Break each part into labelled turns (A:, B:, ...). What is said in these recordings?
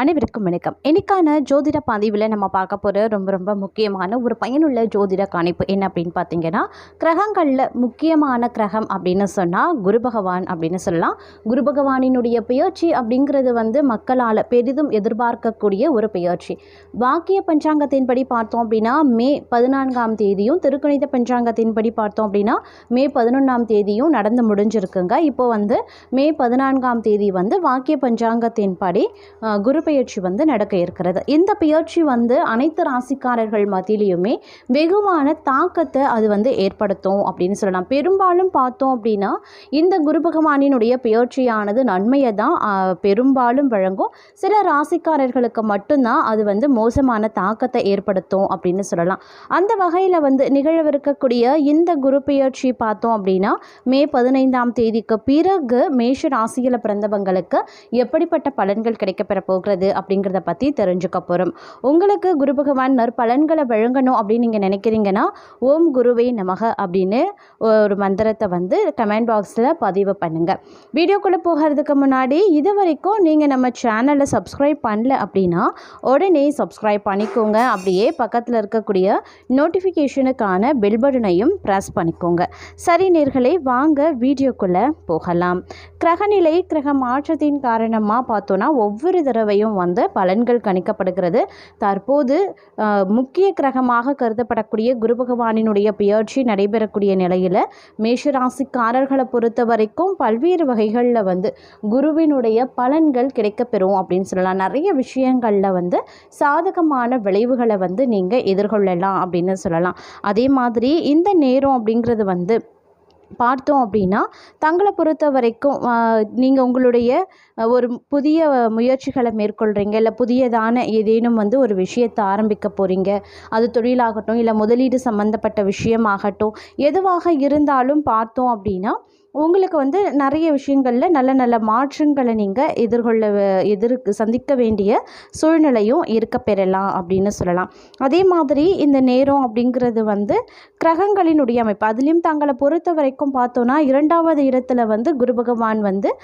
A: அனைவருக்கும் வணக்கம். இன்னைக்கான ஜோதிட பதிவில் நம்ம பார்க்க போகிற ரொம்ப ரொம்ப முக்கியமான ஒரு பயனுள்ள ஜோதிட கணிப்பு என்ன அப்படின்னு பார்த்தீங்கன்னா கிரகங்களில் முக்கியமான கிரகம் அப்படின்னு சொன்னால் குரு பகவான் அப்படின்னு சொல்லலாம். குரு பகவானினுடைய பெயர்ச்சி அப்படிங்கிறது வந்து மக்களால் பெரிதும் எதிர்பார்க்கக்கூடிய ஒரு பெயர்ச்சி. வாக்கிய பஞ்சாங்கத்தின்படி பார்த்தோம் அப்படின்னா மே பதினான்காம் தேதியும் திருக்கணித பஞ்சாங்கத்தின்படி பார்த்தோம் அப்படின்னா மே பதினொன்றாம் தேதியும் நடந்து முடிஞ்சிருக்குங்க. இப்போ வந்து மே பதினான்காம் தேதி வந்து வாக்கிய பஞ்சாங்கத்தின்படி குரு பெயர்ச்சி வந்து நடக்க இருக்கிறது. இந்த பெயர்ச்சி வந்து அனைத்து ராசிக்காரர்கள் மத்தியிலையுமே வெகுவான தாக்கத்தை அது வந்து ஏற்படுத்தும் அப்படின்னு சொல்லலாம். பெரும்பாலும் பார்த்தோம் அப்படின்னா இந்த குரு பகவானினுடைய பெயர்ச்சியானது நன்மையை தான் பெரும்பாலும் வழங்கும். சில ராசிக்காரர்களுக்கு மட்டும்தான் அது வந்து மோசமான தாக்கத்தை ஏற்படுத்தும் அப்படின்னு சொல்லலாம். அந்த வகையில் வந்து நிகழவிருக்கக்கூடிய இந்த குரு பெயர்ச்சி பார்த்தோம் அப்படின்னா மே பதினைந்தாம் தேதிக்கு பிறகு மேஷ ராசியில் பிறந்தவங்களுக்கு எப்படிப்பட்ட பலன்கள் கிடைக்கப்பெற போகிறது? அப்படிங்கிறத பற்றி தெரிஞ்சுக்க போகிறோம் உங்களுக்கு குரு பகவான் நற்பலன்களை வழங்கணும் அப்படின்னு நீங்கள் நினைக்கிறீங்கன்னா ஓம் குருவே நமக அப்படின்னு ஒரு மந்திரத்தை வந்து கமெண்ட் பாக்ஸில் பதிவு பண்ணுங்கள் வீடியோக்குள்ளே போகிறதுக்கு முன்னாடி இது வரைக்கும் நீங்கள் நம்ம சேனலை சப்ஸ்கிரைப் பண்ணல அப்படின்னா உடனே சப்ஸ்கிரைப் பண்ணிக்கோங்க. அப்படியே பக்கத்தில் இருக்கக்கூடிய நோட்டிஃபிகேஷனுக்கான பெல் பட்டனையும் ப்ரெஸ் பண்ணிக்கோங்க. சரி நேர்களை வாங்க வீடியோக்குள்ளே போகலாம். கிரகநிலை கிரக மாற்றத்தின் காரணமாக பார்த்தோன்னா ஒவ்வொரு தடவையும் வந்து பலன்கள் கணிக்கப்படுகிறது. தற்போது முக்கிய கிரகமாக கருதப்படக்கூடிய குரு பகவானினுடைய பெயர்ச்சி நடைபெறக்கூடிய நிலையில் மேஷராசிக்காரர்களை பொறுத்த வரைக்கும் பல்வேறு வகைகளில் வந்து குருவினுடைய பலன்கள் கிடைக்கப்பெறும் அப்படின்னு சொல்லலாம். நிறைய விஷயங்களில் வந்து சாதகமான விளைவுகளை வந்து நீங்கள் எதிர்கொள்ளலாம் அப்படின்னு சொல்லலாம். அதே மாதிரி இந்த நேரம் அப்படிங்கிறது வந்து பார்த்தோம் அப்படின்னா தங்களை பொறுத்த வரைக்கும் நீங்கள் உங்களுடைய ஒரு புதிய முயற்சிகளை மேற்கொள்கிறீங்க இல்லை புதியதான ஏதேனும் வந்து ஒரு விஷயத்தை ஆரம்பிக்க போகிறீங்க அது தொழிலாகட்டும் இல்லை முதலீடு சம்மந்தப்பட்ட விஷயமாகட்டும் எதுவாக இருந்தாலும் பார்த்தோம் அப்படின்னா உங்களுக்கு வந்து நிறைய விஷயங்களில் நல்ல நல்ல மாற்றங்களை நீங்கள் எதிர்கொள்ள எதிர் சந்திக்க வேண்டிய சூழ்நிலையும் இருக்க பெறலாம் அப்படின்னு சொல்லலாம். அதே மாதிரி இந்த நேரம் அப்படிங்கிறது வந்து கிரகங்களினுடைய அமைப்பு. அதுலேயும் தங்களை பொறுத்த வரைக்கும் பார்த்தோன்னா இரண்டாவது இடத்துல வந்து குரு பகவான் வந்து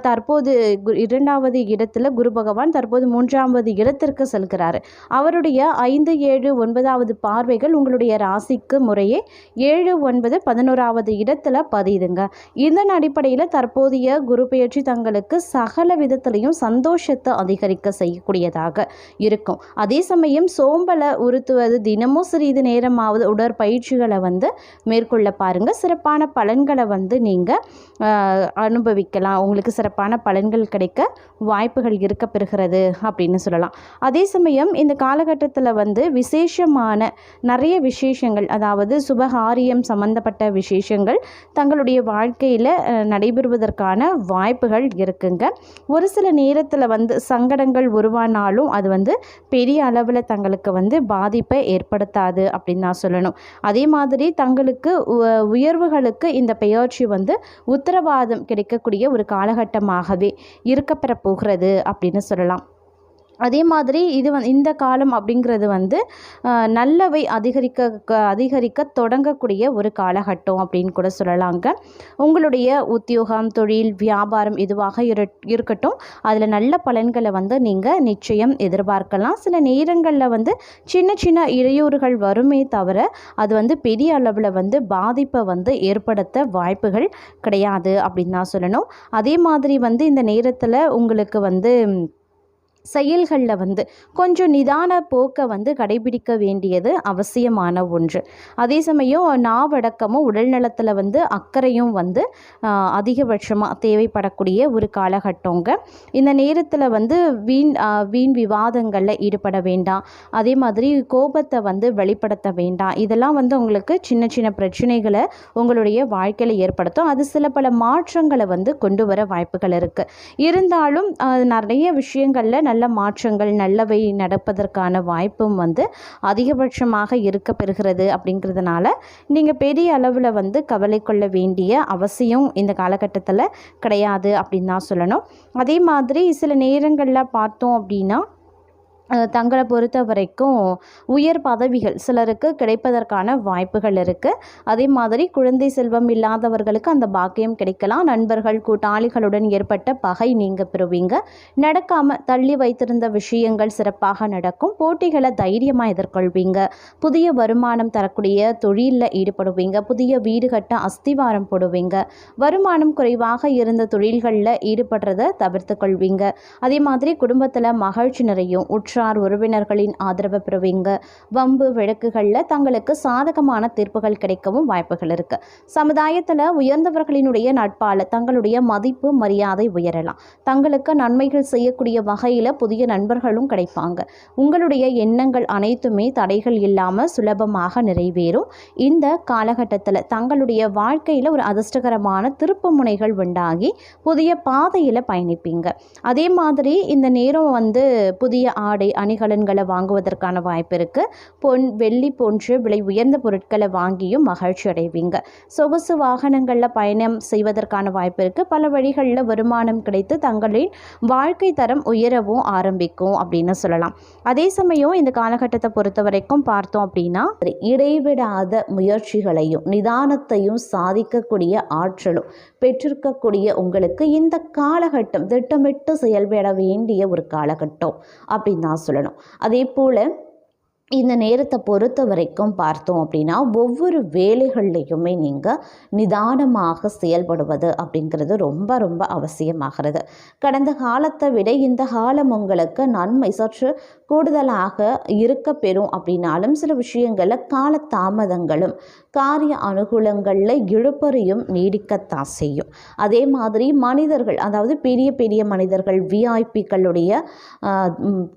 A: தற்போது கு- இரண்டாவது இடத்துல குரு பகவான் தற்போது மூன்றாவது இடத்திற்கு செல்கிறாரு. அவருடைய ஐந்து ஏழு ஒன்பதாவது பார்வைகள் உங்களுடைய ராசிக்கு முறையே ஏழு ஒன்பது பதினோராவது இடத்துல பதியுதுங்க. இதன் அடிப்படையில் தற்போதைய குரு பெயர்ச்சி தங்களுக்கு சகல விதத்திலையும் சந்தோஷத்தை அதிகரிக்க செய்யக்கூடியதாக இருக்கும். அதே சமயம் சோம்பலை உறுத்துவது தினமும் சிறிது நேரமாவது உடற்பயிற்சிகளை வந்து மேற்கொள்ள பாருங்கள் சிறப்பான பலன்களை வந்து நீங்கள் அனுபவிக்கலாம். உங்களுக்கு சிறப்பான பலன்கள் கிடைக்க வாய்ப்புகள் இருக்க பெறுகிறது அப்படின்னு சொல்லலாம். அதே சமயம் இந்த காலகட்டத்தில் வந்து விசேஷமான நிறைய விசேஷங்கள் அதாவது சுபகாரியம் சம்பந்தப்பட்ட விசேஷங்கள் தங்களுடைய வாழ்க்கையில் நடைபெறுவதற்கான வாய்ப்புகள் இருக்குங்க. ஒரு சில நேரத்தில் வந்து சங்கடங்கள் உருவானாலும் அது வந்து பெரிய அளவில் தங்களுக்கு வந்து பாதிப்பை ஏற்படுத்தாது அப்படின்னு நான் சொல்லணும். அதே மாதிரி தங்களுக்கு உ- உயர்வுகளுக்கு இந்த பெயர்ச்சி வந்து உத்தரவாதம் கிடைக்கக்கூடிய ஒரு காலகட்டமாகவே இருக்கப்பெற போகிறது அப்படின்னு சொல்லலாம். அதே மாதிரி இது வந் இந்த காலம் அப்படிங்கிறது வந்து நல்லவை அதிகரிக்க க- அதிகரிக்க தொடங்கக்கூடிய ஒரு காலகட்டம் அப்படின்னு கூட சொல்லலாங்க. உங்களுடைய உத்தியோகம் தொழில் வியாபாரம் எதுவாக இரு இருக்கட்டும். அதில் நல்ல பலன்களை வந்து நீங்கள் நிச்சயம் எதிர்பார்க்கலாம். சில நேரங்களில் வந்து சின்ன சின்ன இடையூறுகள் வருமே தவிர அது வந்து பெரிய அளவில் வந்து பாதிப்பை வந்து ஏற்படுத்த வாய்ப்புகள் கிடையாது அப்படின்னு தான் சொல்லணும். அதே மாதிரி வந்து இந்த நேரத்தில் உங்களுக்கு வந்து செயல்களில் வந்து கொஞ்சம் நிதான போக்கை வந்து கடைபிடிக்க வேண்டியது அவசியமான ஒன்று. அதே சமயம் நாவடக்கமும் உடல் நலத்தில் வந்து அக்கறையும் வந்து அதிகபட்சமாக தேவைப்படக்கூடிய ஒரு காலகட்டங்க. இந்த நேரத்தில் வந்து வீண் வீண் விவாதங்களில் ஈடுபட வேண்டாம். அதே மாதிரி கோபத்தை வந்து வெளிப்படுத்த வேண்டாம். இதெல்லாம் வந்து உங்களுக்கு சின்ன சின்ன பிரச்சனைகளை உங்களுடைய வாழ்க்கையில் ஏற்படுத்தும். அது சில பல மாற்றங்களை வந்து கொண்டு வர வாய்ப்புகள் இருக்குது இருந்தாலும் நிறைய விஷயங்களில் நல்ல மாற்றங்கள் நல்லவை நடப்பதற்கான வாய்ப்பும் வந்து அதிகபட்சமாக இருக்க பெறுகிறது அப்படிங்கிறதுனால நீங்கள் பெரிய அளவில் வந்து கவலை கொள்ள வேண்டிய அவசியம் இந்த காலகட்டத்தில் கிடையாது அப்படின்னு தான் சொல்லணும். அதே மாதிரி சில நேரங்களில் பார்த்தோம் அப்படின்னா தங்களை பொறுத்த வரைக்கும் உயர் பதவிகள் சிலருக்கு கிடைப்பதற்கான வாய்ப்புகள் இருக்குது அதே மாதிரி குழந்தை செல்வம் இல்லாதவர்களுக்கு அந்த பாக்கியம் கிடைக்கலாம். நண்பர்கள் கூட்டாளிகளுடன் ஏற்பட்ட பகை நீங்க பெறுவீங்க. நடக்காமல் தள்ளி வைத்திருந்த விஷயங்கள் சிறப்பாக நடக்கும். போட்டிகளை தைரியமாக எதிர்கொள்வீங்க. புதிய வருமானம் தரக்கூடிய தொழிலில் ஈடுபடுவீங்க. புதிய வீடு கட்ட அஸ்திவாரம் போடுவீங்க. வருமானம் குறைவாக இருந்த தொழில்களில் ஈடுபடுறதை தவிர்த்து கொள்வீங்க. அதே மாதிரி குடும்பத்தில் மகிழ்ச்சி நிறையும். உற்றார் உறவினர்களின் ஆதரவு பெறுவீங்க. வம்பு விளக்குகளில் தங்களுக்கு சாதகமான தீர்ப்புகள் கிடைக்கவும் வாய்ப்புகள் இருக்கு. சமுதாயத்தில் உயர்ந்தவர்களினுடைய நட்பால் தங்களுடைய மதிப்பு மரியாதை உயரலாம். தங்களுக்கு நன்மைகள் செய்யக்கூடிய வகையில் புதிய நண்பர்களும் கிடைப்பாங்க. உங்களுடைய எண்ணங்கள் அனைத்துமே தடைகள் இல்லாமல் சுலபமாக நிறைவேறும். இந்த காலகட்டத்தில் தங்களுடைய வாழ்க்கையில் ஒரு அதிர்ஷ்டகரமான திருப்பு முனைகள் உண்டாகி புதிய பாதையில் பயணிப்பீங்க. அதே மாதிரி இந்த நேரம் வந்து புதிய ஆடை அணிகலன்களை வாங்குவதற்கான வாய்ப்பு இருக்குது பொன் வெள்ளி போன்று விலை உயர்ந்த பொருட்களை வாங்கியும் மகிழ்ச்சி அடைவீங்க. சொகுசு வாகனங்களில் பயணம் செய்வதற்கான வாய்ப்பு இருக்குது பல வழிகளில் வருமானம் கிடைத்து தங்களின் வாழ்க்கை தரம் உயரவும் ஆரம்பிக்கும் அப்படின்னு சொல்லலாம். அதே சமயம் இந்த காலகட்டத்தை பொறுத்த வரைக்கும் பார்த்தோம் அப்படின்னா இடைவிடாத முயற்சிகளையும் நிதானத்தையும் சாதிக்கக்கூடிய ஆற்றலும் பெற்றிருக்கக்கூடிய உங்களுக்கு இந்த காலகட்டம் திட்டமிட்டு செயல்பட வேண்டிய ஒரு காலகட்டம் அப்படின்னு தான் சொல்லணும். அதே போல் இந்த நேரத்தை பொறுத்த வரைக்கும் பார்த்தோம் அப்படின்னா ஒவ்வொரு வேலைகள்லையுமே நீங்கள் நிதானமாக செயல்படுவது அப்படிங்கிறது ரொம்ப ரொம்ப அவசியமாகிறது. கடந்த காலத்தை விட இந்த காலம் உங்களுக்கு நன்மை சற்று கூடுதலாக இருக்க பெறும் அப்படின்னாலும் சில விஷயங்களில் கால தாமதங்களும் காரிய அனுகூலங்களில் இழுப்பறையும் நீடிக்கத்தான் செய்யும். அதே மாதிரி மனிதர்கள் அதாவது பெரிய பெரிய மனிதர்கள் விஐபிக்களுடைய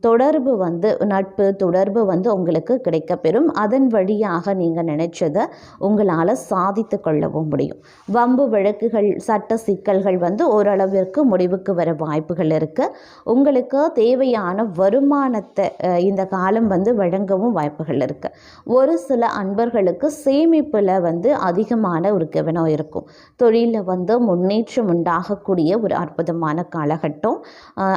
A: தொடர்பு வந்து நட்பு தொடர்பு வந்து உங்களுக்கு கிடைக்கப்பெறும். அதன் வழியாக நீங்கள் நினைச்சதை உங்களால் சாதித்து கொள்ளவும் முடியும். வம்பு வழக்குகள் சட்ட சிக்கல்கள் வந்து ஓரளவிற்கு முடிவுக்கு வர வாய்ப்புகள் இருக்குது உங்களுக்கு தேவையான வருமானத்தை இந்த காலம் வந்து வழங்கவும் வாய்ப்புகள் இருக்குது ஒரு சில அன்பர்களுக்கு சேமிப்பில் வந்து அதிகமான ஒரு கவனம் இருக்கும். தொழிலில் வந்து முன்னேற்றம் உண்டாகக்கூடிய ஒரு அற்புதமான காலகட்டம்.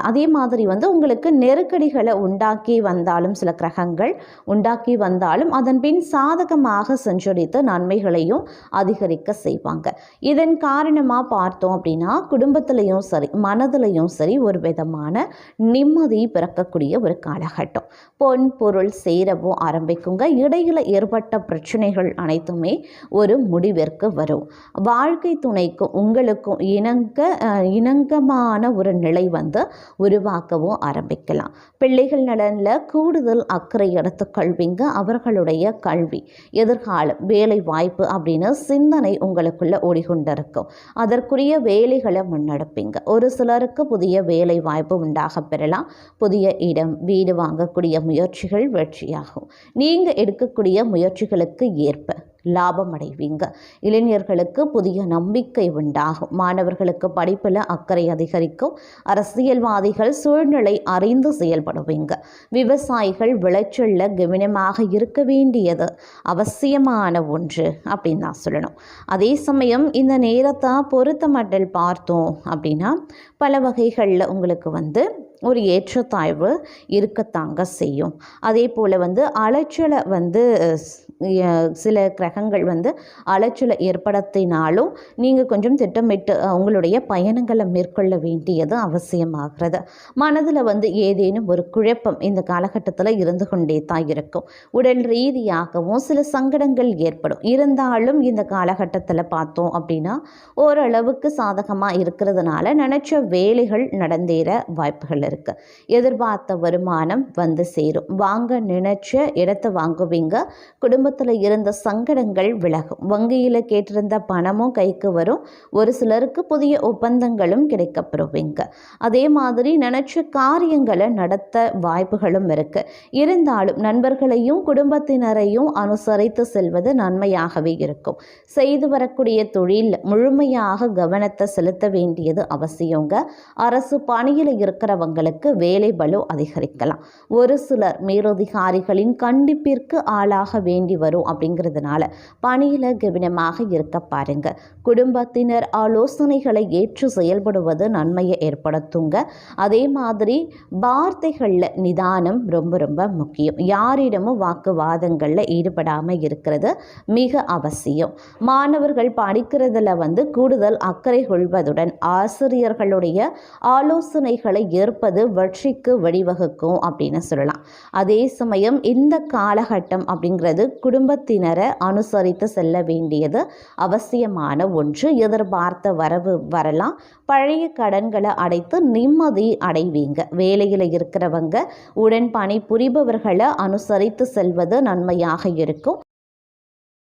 A: அதே மாதிரி வந்து உங்களுக்கு நெருக்கடிகளை உண்டாக்கி வந்தாலும் சில கிரகங்கள் உண்டாக்கி வந்தாலும் அதன் பின் சாதகமாக சென்றடித்து நன்மைகளையும் அதிகரிக்க செய்வாங்க. இதன் காரணமாக பார்த்தோம் அப்படின்னா குடும்பத்திலையும் சரி மனதிலையும் சரி ஒரு விதமான நிம்மதி பிறக்கக்கூடிய ஒரு காலகட்டம். பொன் பொருள் சேரவும் ஆரம்பிக்குங்க. இடையில ஏற்பட்ட பிரச்சனைகள் அனைத்துமே ஒரு முடிவிற்கு வரும். வாழ்க்கை துணைக்கும் உங்களுக்கும் இணங்க இணங்கமான ஒரு நிலை வந்து உருவாக்கவும் ஆரம்பிக்கலாம். பிள்ளைகள் நலனில் கூடுதல் அக்கறை கல்விங்க அவர்களுடைய கல்வி. எதிர்காலம் வேலை வாய்ப்பு அப்படின்னு சிந்தனை உங்களுக்குள்ள ஓடிக்கொண்டிருக்கும். அதற்குரிய வேலைகளை முன்னெடுப்பீங்க. ஒரு சிலருக்கு புதிய வேலை வாய்ப்பு உண்டாக பெறலாம். புதிய இடம் வீடு வாங்கக்கூடிய முயற்சிகள் வெற்றியாகும். நீங்கள் எடுக்கக்கூடிய முயற்சிகளுக்கு ஏற்ப லாபம் அடைவீங்க இளைஞர்களுக்கு புதிய நம்பிக்கை உண்டாகும். மாணவர்களுக்கு படிப்பில் அக்கறை அதிகரிக்கும். அரசியல்வாதிகள் சூழ்நிலை அறிந்து செயல்படுவீங்க. விவசாயிகள் விளைச்சலில் கவனமாக இருக்க வேண்டியது அவசியமான ஒன்று அப்படின்னு தான் சொல்லணும். அதே சமயம் இந்த நேரத்தை பொறுத்த மட்டில் பார்த்தோம் அப்படின்னா பல வகைகளில் உங்களுக்கு வந்து ஒரு ஏற்றத்தாழ்வு இருக்கத்தாங்க செய்யும். அதே போல் வந்து அலைச்சலை வந்து சில கிரகங்கள் வந்து அலைச்சலை ஏற்படுத்தினாலும் நீங்கள் கொஞ்சம் திட்டமிட்டு உங்களுடைய பயணங்களை மேற்கொள்ள வேண்டியது அவசியமாகிறது. மனதில் வந்து ஏதேனும் ஒரு குழப்பம் இந்த காலகட்டத்தில் இருந்து கொண்டே தான் இருக்கும். உடல் ரீதியாகவும் சில சங்கடங்கள் ஏற்படும். இருந்தாலும் இந்த காலகட்டத்தில் பார்த்தோம் அப்படின்னா ஓரளவுக்கு சாதகமாக இருக்கிறதுனால நினச்ச வேலைகள் நடந்தேற வாய்ப்புகள் இருக்குது எதிர்பார்த்த வருமானம் வந்து சேரும். வாங்க நினைச்ச இடத்தை வாங்குவீங்க. குடும்பத்தில் இருந்த சங்கடங்கள் விலகும். வங்கியில் கேட்டிருந்த பணமும் கைக்கு வரும். ஒரு சிலருக்கு புதிய ஒப்பந்தங்களும் கிடைக்கப்பெறுவீங்க. அதே மாதிரி நினச்ச காரியங்களை நடத்த வாய்ப்புகளும் இருக்கு. இருந்தாலும் நண்பர்களையும் குடும்பத்தினரையும் அனுசரித்து செல்வது நன்மையாகவே இருக்கும். செய்து வரக்கூடிய தொழில் முழுமையாக கவனத்தை செலுத்த வேண்டியது அவசியங்க. அரசு பணியில் இருக்கிறவங்களுக்கு வேலை பலு அதிகரிக்கலாம். ஒரு சிலர் மேலதிகாரிகளின் கண்டிப்பிற்கு ஆளாக வேண்டி நெருங்கி வரும் அப்படிங்கிறதுனால பணியில் கவனமாக இருக்க பாருங்க. குடும்பத்தினர் ஆலோசனைகளை ஏற்று செயல்படுவது நன்மையை ஏற்படுத்துங்க. அதே மாதிரி வார்த்தைகளில் நிதானம் ரொம்ப ரொம்ப முக்கியம். யாரிடமும் வாக்குவாதங்களில் ஈடுபடாமல் இருக்கிறது மிக அவசியம். மாணவர்கள் படிக்கிறதுல வந்து கூடுதல் அக்கறை கொள்வதுடன் ஆசிரியர்களுடைய ஆலோசனைகளை ஏற்பது வெற்றிக்கு வழிவகுக்கும் அப்படின்னு சொல்லலாம். அதே சமயம் இந்த காலகட்டம் அப்படிங்கிறது குடும்பத்தினரை அனுசரித்து செல்ல வேண்டியது அவசியமான ஒன்று. எதிர்பார்த்த வரவு வரலாம். பழைய கடன்களை அடைத்து நிம்மதி அடைவீங்க. வேலையில் இருக்கிறவங்க உடன் பணி புரிபவர்களை அனுசரித்து செல்வது நன்மையாக இருக்கும்.